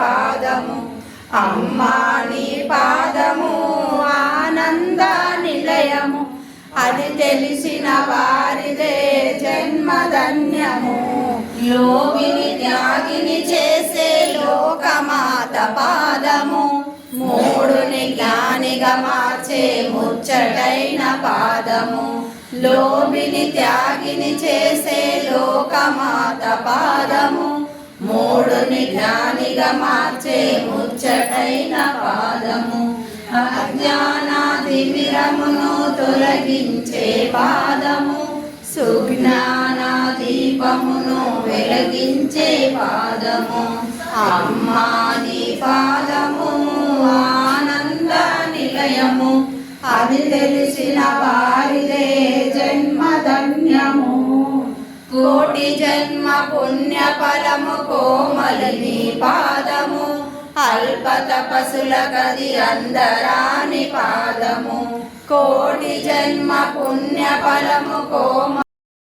పాదము. అమ్మా నీ పాదము ఆనంద నిలయము. అది తెలిసిన వారిదే జన్మధన్యము. యోగిని త్యాగిని చేసే లోకమాత పాదము. మూడుని జ్ఞానిగా మార్చే ముచ్చటైన పాదము. లోబిని త్యాగిని చేసే లోకమాత పాదము. మూడుని జ్ఞాని మార్చే ముచ్చటైన పాదము. అజ్ఞాన తిమిరమును తొలగించే పాదము. సుజ్ఞాన దీపమును వెలిగించే పాదము. అమ్మాని పాదము ఆనంద నిలయము. అది తెలిసిన వారిదే జన్మధన్యము. కోటి జన్మ పుణ్య ఫలము కోమలిని పా అల్ప తపసుల గది అందరాని పాదము. కోటి జన్మ పుణ్య ఫలము కో